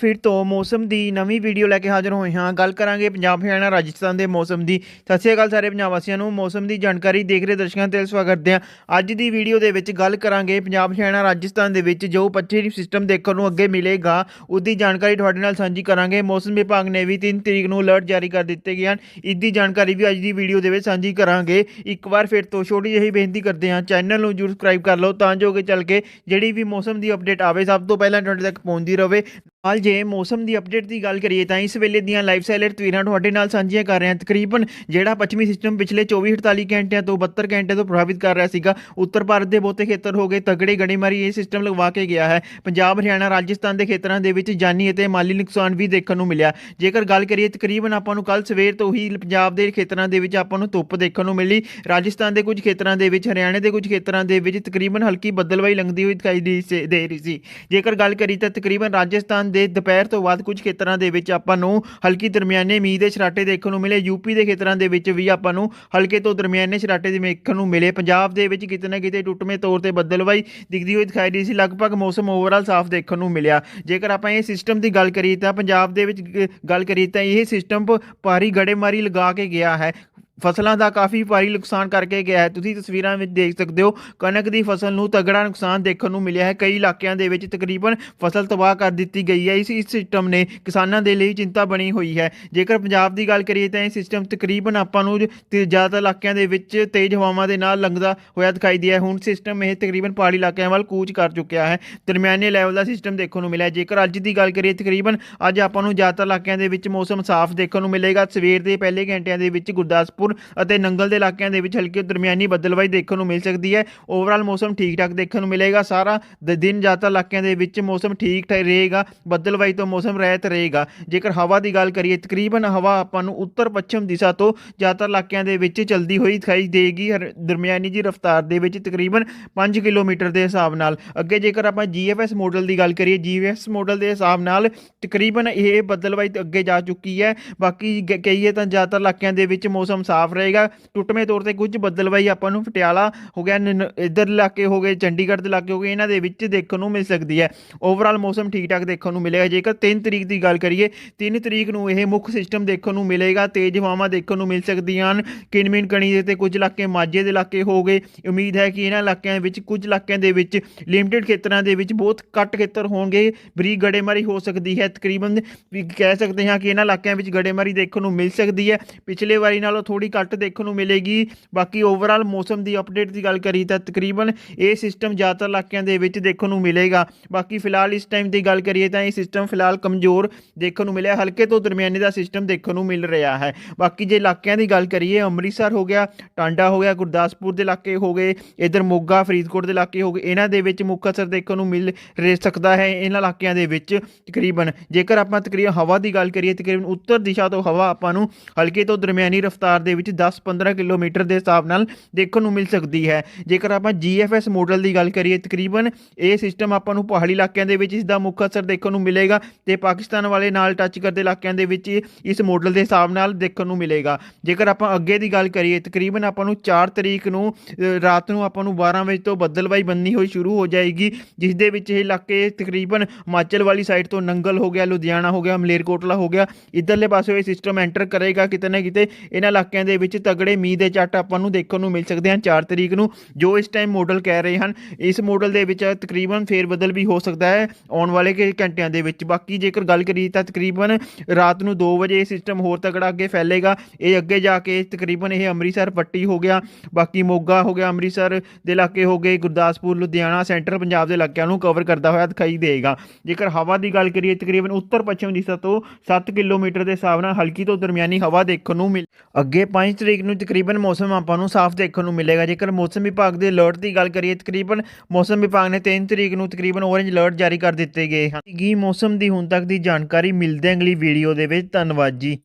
ਫਿਰ ਤੋਂ ਮੌਸਮ ਦੀ ਨਵੀਂ ਵੀਡੀਓ ਲੈ ਕੇ ਹਾਜ਼ਰ ਹੋਏ ਹਾਂ। ਗੱਲ ਕਰਾਂਗੇ ਪੰਜਾਬ, ਹਰਿਆਣਾ, ਰਾਜਸਥਾਨ ਦੇ ਮੌਸਮ ਦੀ। ਸਤਿ ਸ਼੍ਰੀ ਅਕਾਲ ਸਾਰੇ ਪੰਜਾਬ ਵਾਸੀਆਂ ਨੂੰ। ਮੌਸਮ ਦੀ ਜਾਣਕਾਰੀ ਦੇਖ ਰਹੇ ਦਰਸ਼ਕਾਂ ਤੇ ਸਵਾਗਤ ਕਰਦੇ ਹਾਂ। ਅੱਜ ਦੀ ਵੀਡੀਓ ਦੇ ਵਿੱਚ ਗੱਲ ਕਰਾਂਗੇ ਪੰਜਾਬ, ਹਰਿਆਣਾ, ਰਾਜਸਥਾਨ ਦੇ ਵਿੱਚ ਜੋ ਪੱਛਮੀ ਸਿਸਟਮ ਦੇਖਣ ਨੂੰ ਅੱਗੇ ਮਿਲੇਗਾ ਉਹਦੀ ਜਾਣਕਾਰੀ ਤੁਹਾਡੇ ਨਾਲ ਸਾਂਝੀ ਕਰਾਂਗੇ। ਮੌਸਮ ਵਿਭਾਗ ਨੇ ਵੀ 3 ਤਰੀਕ ਨੂੰ ਅਲਰਟ ਜਾਰੀ ਕਰ ਦਿੱਤੇ ਗਏ ਹਨ। ਇਸ ਦੀ ਜਾਣਕਾਰੀ ਵੀ ਅੱਜ ਦੀ ਵੀਡੀਓ ਦੇ ਵਿੱਚ ਸਾਂਝੀ ਕਰਾਂਗੇ। ਇੱਕ ਵਾਰ ਫਿਰ ਤੋਂ ਛੋਟੀ ਜਿਹੀ ਬੇਨਤੀ ਕਰਦੇ ਹਾਂ ਚੈਨਲ ਨੂੰ ਜਰੂਰ ਸਬਸਕ੍ਰਾਈਬ ਕਰ ਲਓ ਤਾਂ ਜੋ ਕਿ ਚੱਲ ਕੇ ਜਿਹੜੀ ਵੀ ਮੌਸਮ ਦੀ ਅਪਡੇਟ ਆਵੇ, ਸਭ ਤੋਂ ਪਹਿਲਾਂ ਤੁਹਾਡੇ ਤੱਕ ਪਹੁੰਚਦੀ ਰਹੇ। ਨਾਲ ਜੇ ਮੌਸਮ ਦੀ ਅਪਡੇਟ ਦੀ ਗੱਲ ਕਰੀਏ ਤਾਂ ਇਸ ਵੇਲੇ ਦੀਆਂ ਲਾਈਵ ਸੈਲਰ ਤਸਵੀਰਾਂ ਤੁਹਾਡੇ ਨਾਲ ਸਾਂਝੀਆਂ ਕਰ ਰਹੇ ਹਾਂ। ਤਕਰੀਬਨ ਜਿਹੜਾ ਪੱਛਮੀ ਸਿਸਟਮ ਪਿਛਲੇ 24-48 ਘੰਟਿਆਂ ਤੋਂ 72 ਘੰਟੇ ਤੋਂ ਪ੍ਰਭਾਵਿਤ ਕਰ ਰਿਹਾ ਸੀਗਾ, ਉੱਤਰ ਭਾਰਤ ਦੇ ਬਹੁਤੇ ਖੇਤਰ ਹੋ ਗਏ, ਤਗੜੇ ਗੜੇਮਾਰੀ ਇਹ ਸਿਸਟਮ ਲਗਵਾ ਕੇ ਗਿਆ ਹੈ। ਪੰਜਾਬ, ਹਰਿਆਣਾ, ਰਾਜਸਥਾਨ ਦੇ ਖੇਤਰਾਂ ਦੇ ਵਿੱਚ ਜਾਨੀ ਅਤੇ ਮਾਲੀ ਨੁਕਸਾਨ ਵੀ ਦੇਖਣ ਨੂੰ ਮਿਲਿਆ। ਜੇਕਰ ਗੱਲ ਕਰੀਏ ਤਕਰੀਬਨ ਆਪਾਂ ਨੂੰ ਕੱਲ ਸਵੇਰ ਤੋਂ ਹੀ ਪੰਜਾਬ ਦੇ ਖੇਤਰਾਂ ਦੇ ਵਿੱਚ ਆਪਾਂ ਨੂੰ ਧੁੱਪ ਦੇਖਣ ਨੂੰ ਮਿਲੀ। ਰਾਜਸਥਾਨ ਦੇ ਕੁਝ ਖੇਤਰਾਂ ਦੇ ਵਿੱਚ, ਹਰਿਆਣਾ ਦੇ ਕੁਝ ਖੇਤਰਾਂ ਦੇ ਵਿੱਚ ਤਕਰੀਬਨ ਹਲਕੀ ਬੱਦਲਵਾਈ ਲੰਘਦੀ ਹੋਈ ਦਿਖਾਈ ਦੇ ਸੀ- ਦੇ ਰਹੀ ਸੀ। ਜੇਕਰ ਗੱਲ ਕਰੀ ਤਾਂ ਤਕਰੀਬਨ ਰਾਜਸਥਾਨ ਦੇ ਦੁਪਹਿਰ ਤੋਂ ਬਾਅਦ ਕੁਝ ਖੇਤਰਾਂ ਦੇ ਵਿੱਚ ਆਪਾਂ ਨੂੰ ਹਲਕੀ ਦਰਮਿਆਨੇ ਮੀਂਹ ਦੇ ਛਰਾਟੇ ਦੇਖਣ ਨੂੰ ਮਿਲੇ ਯੂਪੀ ਦੇ ਖੇਤਰਾਂ ਦੇ ਵਿੱਚ ਵੀ ਆਪਾਂ ਨੂੰ ਹਲਕੇ ਤੋਂ ਦਰਮਿਆਨੇ ਛਰਾਟੇ ਦੇ ਦੇਖਣ ਨੂੰ ਮਿਲੇ। ਪੰਜਾਬ ਦੇ ਵਿੱਚ ਕਿਤੇ ਨਾ ਕਿਤੇ ਟੁੱਟਵੇਂ ਤੌਰ ਤੇ ਬੱਦਲਵਾਈ ਦਿਖਦੀ ਹੋਈ ਦਿਖਾਈ ਰਹੀ ਸੀ, ਲਗਭਗ ਮੌਸਮ ਓਵਰਆਲ ਸਾਫ਼ ਦੇਖਣ ਨੂੰ ਮਿਲਿਆ। ਜੇਕਰ ਆਪਾਂ ਇਹ ਸਿਸਟਮ ਦੀ ਗੱਲ ਕਰੀਏ ਤਾਂ ਪੰਜਾਬ ਦੇ ਵਿੱਚ ਗੱਲ ਕਰੀਏ ਤਾਂ ਇਹ ਸਿਸਟਮ ਪ- ਭਾਰੀ ਗੜੇਮਾਰੀ ਲਗਾ ਕੇ ਗਿਆ ਹੈ। ਫਸਲਾਂ ਦਾ ਕਾਫੀ ਭਾਰੀ ਨੁਕਸਾਨ ਕਰਕੇ ਗਿਆ ਹੈ। ਤੁਸੀਂ ਤਸਵੀਰਾਂ ਵਿੱਚ ਦੇਖ ਸਕਦੇ ਹੋ, ਕਣਕ ਦੀ ਫਸਲ ਨੂੰ ਤਗੜਾ ਨੁਕਸਾਨ ਦੇਖਣ ਨੂੰ ਮਿਲਿਆ ਹੈ। ਕਈ ਇਲਾਕਿਆਂ ਦੇ ਵਿੱਚ ਤਕਰੀਬਨ ਫਸਲ ਤਬਾਹ ਕਰ ਦਿੱਤੀ ਗਈ ਹੈ। ਇਸ ਇਸ ਸਿਸਟਮ ਨੇ ਕਿਸਾਨਾਂ ਦੇ ਲਈ ਚਿੰਤਾ ਬਣੀ ਹੋਈ ਹੈ। ਜੇਕਰ ਪੰਜਾਬ ਦੀ ਗੱਲ ਕਰੀਏ ਤਾਂ ਇਹ ਸਿਸਟਮ ਤਕਰੀਬਨ ਆਪਾਂ ਨੂੰ ਜ਼ਿਆਦਾਤਰ ਇਲਾਕਿਆਂ ਦੇ ਵਿੱਚ ਤੇਜ਼ ਹਵਾਵਾਂ ਦੇ ਨਾਲ ਲੰਘਦਾ ਹੋਇਆ ਦਿਖਾਈ ਦਿਆ ਹੈ। ਹੁਣ ਸਿਸਟਮ ਇਹ ਤਕਰੀਬਨ ਪਹਾੜੀ ਇਲਾਕਿਆਂ ਵੱਲ ਕੂਚ ਕਰ ਚੁੱਕਿਆ ਹੈ। ਦਰਮਿਆਨੇ ਲੈਵਲ ਦਾ ਸਿਸਟਮ ਦੇਖਣ ਨੂੰ ਮਿਲਿਆ ਜੇਕਰ ਅੱਜ ਦੀ ਗੱਲ ਕਰੀਏ ਤਕਰੀਬਨ ਅੱਜ ਆਪਾਂ ਨੂੰ ਜ਼ਿਆਦਾਤਰ ਇਲਾਕਿਆਂ ਦੇ ਵਿੱਚ ਮੌਸਮ ਸਾਫ਼ ਦੇਖਣ ਨੂੰ ਮਿਲੇਗਾ। ਸਵੇਰ ਦੇ ਪਹਿਲੇ ਘੰਟਿਆਂ ਦੇ ਵਿੱਚ ਗੁਰਦਾਸਪੁਰ ਅਤੇ ਨੰਗਲ ਦੇ ਇਲਾਕਿਆਂ ਦੇ ਵਿੱਚ ਹਲਕੀ ਦਰਮਿਆਨੀ ਬੱਦਲਵਾਈ ਦੇਖਣ ਨੂੰ ਮਿਲ ਸਕਦੀ ਹੈ। ਓਵਰਆਲ ਮੌਸਮ ਠੀਕ ਠਾਕ ਦੇਖਣ ਨੂੰ ਮਿਲੇਗਾ। ਸਾਰਾ ਦਿਨ ਜ਼ਿਆਦਾਤਰ ਇਲਾਕਿਆਂ ਦੇ ਵਿੱਚ ਮੌਸਮ ਠੀਕ ਠਾਕ ਰਹੇਗਾ। ਬੱਦਲਵਾਈ ਤੋਂ ਮੌਸਮ ਰਹਿਤ ਰਹੇਗਾ। ਜੇਕਰ ਹਵਾ ਦੀ ਗੱਲ ਕਰੀਏ, ਤਕਰੀਬਨ ਹਵਾ ਆਪਾਂ ਨੂੰ ਉੱਤਰ ਪੱਛਮ ਦਿਸ਼ਾ ਤੋਂ ਜ਼ਿਆਦਾਤਰ ਇਲਾਕਿਆਂ ਦੇ ਵਿੱਚ ਚਲਦੀ ਹੋਈ ਦਿਖਾਈ ਦੇਗੀ। ਹਰ- ਦਰਮਿਆਨੀ ਜੀ ਰਫ਼ਤਾਰ ਦੇ ਵਿੱਚ ਤਕਰੀਬਨ 5 ਕਿਲੋਮੀਟਰ ਦੇ ਹਿਸਾਬ ਨਾਲ। ਅੱਗੇ ਜੇਕਰ ਆਪਾਂ ਜੀਐਫਐਸ ਮਾਡਲ ਦੀ ਗੱਲ ਕਰੀਏ ਜੀਐਫਐਸ ਮਾਡਲ ਦੇ ਹਿਸਾਬ ਨਾਲ ਤਕਰੀਬਨ ਇਹ ਬੱਦਲਵਾਈ ਅੱਗੇ ਜਾ ਚੁੱਕੀ ਹੈ। ਬਾਕੀ ਕਹੀਏ ਤਾਂ ਜ਼ਿਆਦਾਤਰ ਇਲਾਕਿਆਂ ਦੇ ਵਿੱਚ ਮੌਸਮ ਸਾਫ਼ ਰਹੇਗਾ। ਟੁੱਟਵੇਂ ਤੌਰ ਤੇ ਕੁਝ ਬੱਦਲਵਾਈ ਆਪਾਂ ਨੂੰ ਪਟਿਆਲਾ ਹੋ ਗਿਆ, ਨ- ਇਲਾਕੇ ਹੋ ਗਏ, ਚੰਡੀਗੜ੍ਹ ਦੇ ਇਲਾਕੇ ਹੋ ਗਏ, ਇਹਨਾਂ ਦੇ ਵਿੱਚ ਦੇਖਣ ਨੂੰ ਮਿਲ ਸਕਦੀ ਹੈ। ਓਵਰਆਲ ਮੌਸਮ ਠੀਕ ਠਾਕ ਦੇਖਣ ਨੂੰ ਮਿਲੇਗਾ ਜੇਕਰ 3 ਤਰੀਕ ਦੀ ਗੱਲ ਕਰੀਏ 3 ਤਰੀਕ ਨੂੰ ਇਹ ਮੁੱਖ ਸਿਸਟਮ ਦੇਖਣ ਨੂੰ ਮਿਲੇਗਾ। ਤੇਜ਼ ਹਵਾਵਾਂ ਦੇਖਣ ਨੂੰ ਮਿਲ ਸਕਦੀਆਂ ਹਨ। ਕਿਨਮਿਨ ਕਣੀ ਦੇ ਤੇ ਕੁਝ ਇਲਾਕੇ ਮਾਝੇ ਦੇ ਇਲਾਕੇ ਹੋ ਗਏ। ਉਮੀਦ ਹੈ ਕਿ ਇਹਨਾਂ ਇਲਾਕਿਆਂ ਵਿੱਚ, ਕੁਝ ਇਲਾਕਿਆਂ ਦੇ ਵਿੱਚ ਲਿਮਟਿਡ ਖੇਤਰਾਂ ਦੇ ਵਿੱਚ ਬਹੁਤ ਘੱਟ ਖੇਤਰ ਹੋਣਗੇ। ਬਰੀਕ ਗੜੇਮਾਰੀ ਹੋ ਸਕਦੀ ਹੈ। ਤਕਰੀਬਨ ਵੀ ਕਹਿ ਸਕਦੇ ਹਾਂ ਕਿ ਇਹਨਾਂ ਇਲਾਕਿਆਂ ਵਿੱਚ ਗੜੇਮਾਰੀ ਦੇਖਣ ਨੂੰ ਮਿਲ ਸਕਦੀ ਹੈ। ਪਿਛਲੇ ਵਾਰੀ ਨਾਲੋਂ ਥੋੜੀ ਘੱਟ ਦੇਖਣ ਨੂੰ ਮਿਲੇਗੀ। ਬਾਕੀ ਓਵਰਆਲ ਮੌਸਮ ਦੀ ਅਪਡੇਟ ਦੀ ਗੱਲ ਕਰੀ ਤਾਂ ਤਕਰੀਬਨ ਇਹ ਸਿਸਟਮ ਜ਼ਿਆਦਾਤਰ ਇਲਾਕਿਆਂ ਦੇ ਵਿੱਚ ਦੇਖਣ ਨੂੰ ਮਿਲੇਗਾ। ਬਾਕੀ ਫਿਲਹਾਲ ਇਸ ਟਾਈਮ ਦੀ ਗੱਲ ਕਰੀਏ ਤਾਂ ਇਹ ਸਿਸਟਮ ਫਿਲਹਾਲ ਕਮਜ਼ੋਰ ਦੇਖਣ ਨੂੰ ਮਿਲਿਆ। ਹਲਕੇ ਤੋਂ ਦਰਮਿਆਨੇ ਦਾ ਸਿਸਟਮ ਦੇਖਣ ਨੂੰ ਮਿਲ ਰਿਹਾ ਹੈ। ਬਾਕੀ ਜੇ ਇਲਾਕਿਆਂ ਦੀ ਗੱਲ ਕਰੀਏ, ਅੰਮ੍ਰਿਤਸਰ ਹੋ ਗਿਆ, ਟਾਂਡਾ ਹੋ ਗਿਆ, ਗੁਰਦਾਸਪੁਰ ਦੇ ਇਲਾਕੇ ਹੋ ਗਏ, ਇਧਰ ਮੋਗਾ, ਫਰੀਦਕੋਟ ਦੇ ਇਲਾਕੇ ਹੋ ਗਏ, ਇਹਨਾਂ ਦੇ ਵਿੱਚ ਮੁੱਖ ਅਸਰ ਦੇਖਣ ਨੂੰ ਮਿਲ ਰਹਿ ਸਕਦਾ ਹੈ ਇਹਨਾਂ ਇਲਾਕਿਆਂ ਦੇ ਵਿੱਚ ਤਕਰੀਬਨ। ਜੇਕਰ ਆਪਾਂ ਤਕਰੀਬਨ ਹਵਾ ਦੀ ਗੱਲ ਕਰੀਏ, ਤਕਰੀਬਨ ਉੱਤਰ ਦਿਸ਼ਾ ਤੋਂ ਹਵਾ ਆਪਾਂ ਨੂੰ ਹਲਕੇ ਤੋਂ ਦਰਮਿਆਨੀ ਰਫ਼ਤਾਰ ਦੇ ਵਿੱਚ 10-15 ਕਿਲੋਮੀਟਰ ਦੇ ਹਿਸਾਬ ਨਾਲ ਦੇਖਣ ਨੂੰ ਮਿਲ ਸਕਦੀ ਹੈ। ਜੇਕਰ ਆਪਾਂ GFS ਮਾਡਲ ਦੀ ਗੱਲ ਕਰੀਏ, ਤਕਰੀਬਨ ਇਹ ਸਿਸਟਮ ਆਪਾਂ ਨੂੰ ਪਹਾੜੀ ਇਲਾਕਿਆਂ ਦੇ ਵਿੱਚ ਇਸ ਦਾ ਮੁੱਖ ਅਸਰ ਦੇਖਣ ਨੂੰ ਮਿਲੇਗਾ ਤੇ ਪਾਕਿਸਤਾਨ ਵਾਲੇ ਨਾਲ ਟੱਚ ਕਰਦੇ ਇਲਾਕਿਆਂ ਦੇ ਵਿੱਚ ਇਸ ਮਾਡਲ ਦੇ ਹਿਸਾਬ ਨਾਲ ਦੇਖਣ ਨੂੰ ਮਿਲੇਗਾ। ਜੇਕਰ ਆਪਾਂ ਅੱਗੇ ਦੀ ਗੱਲ ਕਰੀਏ, ਤਕਰੀਬਨ ਆਪਾਂ ਨੂੰ 4 ਤਰੀਕ ਨੂੰ ਰਾਤ ਨੂੰ ਆਪਾਂ ਨੂੰ 12 ਵਜੇ ਤੋਂ ਬੱਦਲਬਾਈ ਬੰਨੀ ਹੋਈ ਸ਼ੁਰੂ ਹੋ ਜਾਏਗੀ, ਜਿਸ ਦੇ ਵਿੱਚ ਇਹ ਇਲਾਕੇ ਤਕਰੀਬਨ ਹਿਮਾਚਲ ਵਾਲੀ ਸਾਈਡ ਤੋਂ ਨੰਗਲ ਹੋ ਗਿਆ, ਲੁਧਿਆਣਾ ਹੋ ਗਿਆ, ਮਲੇਰਕੋਟਲਾ ਹੋ ਗਿਆ, ਇਧਰਲੇ ਪਾਸੇ ਇਹ ਸਿਸਟਮ ਐਂਟਰ ਕਰੇਗਾ ਕਿਤੇ ਨਾ ਕਿਤੇ ਇਹਨਾਂ ਇਲਾਕਿਆਂ ਦੇ ਵਿੱਚ ਤਗੜੇ ਮੀਂਹ ਦੇ ਝੱਟ ਆਪਾਂ ਨੂੰ ਦੇਖਣ ਨੂੰ ਮਿਲ ਸਕਦੇ ਹਨ। 4 ਤਰੀਕ ਨੂੰ ਜੋ ਇਸ ਟਾਈਮ ਮਾਡਲ ਕਹਿ ਰਹੇ ਹਨ, ਇਸ ਮਾਡਲ ਦੇ ਵਿੱਚ ਤਕਰੀਬਨ ਫੇਰ ਬਦਲ ਵੀ ਹੋ ਸਕਦਾ ਹੈ ਆਉਣ ਵਾਲੇ ਕੁ ਘੰਟਿਆਂ ਦੇ ਵਿੱਚ। ਬਾਕੀ ਜੇਕਰ ਗੱਲ ਕਰੀਏ ਤਾਂ ਤਕਰੀਬਨ ਰਾਤ ਨੂੰ 2 ਵਜੇ ਇਹ ਸਿਸਟਮ ਹੋਰ ਤਗੜਾ ਅੱਗੇ ਫੈਲੇਗਾ। ਇਹ ਅੱਗੇ ਜਾ ਕੇ ਤਕਰੀਬਨ ਇਹ ਅੰਮ੍ਰਿਤਸਰ ਪੱਟੀ ਹੋ ਗਿਆ। ਬਾਕੀ ਮੋਗਾ ਹੋ ਗਿਆ, ਅੰਮ੍ਰਿਤਸਰ ਦੇ ਇਲਾਕੇ ਹੋ ਗਏ, ਗੁਰਦਾਸਪੁਰ, ਲੁਧਿਆਣਾ ਸੈਂਟਰਲ ਪੰਜਾਬ ਦੇ ਇਲਾਕਿਆਂ ਨੂੰ ਕਵਰ ਕਰਦਾ ਹੋਇਆ ਦਿਖਾਈ ਦੇਗਾ। ਜੇਕਰ ਹਵਾ ਦੀ ਗੱਲ ਕਰੀਏ ਤਕਰੀਬਨ ਉੱਤਰ ਪੱਛਮ ਦਿਸ਼ਾ ਤੋਂ 7 ਕਿਲੋਮੀਟਰ ਦੇ ਹਿਸਾਬ ਨਾਲ ਹਲਕੀ ਤੋਂ ਦਰਮਿਆਨੀ ਹਵਾ ਦੇਖਣ ਨੂੰ ਮਿਲ ਅੱਗੇ 5 ਤਰੀਕ ਨੂੰ ਤਕਰੀਬਨ ਮੌਸਮ ਆਪਾਂ ਨੂੰ ਸਾਫ਼ ਦੇਖਣ ਨੂੰ ਮਿਲੇਗਾ। ਜੇਕਰ ਮੌਸਮ ਵਿਭਾਗ ਦੇ ਅਲਰਟ ਦੀ ਗੱਲ ਕਰੀਏ, ਤਕਰੀਬਨ ਮੌਸਮ ਵਿਭਾਗ ਨੇ 3 ਤਰੀਕ ਨੂੰ ਤਕਰੀਬਨ ਔਰੇਂਜ ਅਲਰਟ ਜਾਰੀ ਕਰ ਦਿੱਤੇ ਗਏ ਹਨ। ਕੀ ਮੌਸਮ ਦੀ ਹੁਣ ਤੱਕ ਦੀ ਜਾਣਕਾਰੀ ਮਿਲਦੇ ਅਗਲੀ ਵੀਡੀਓ ਦੇ ਵਿੱਚ। ਧੰਨਵਾਦ ਜੀ।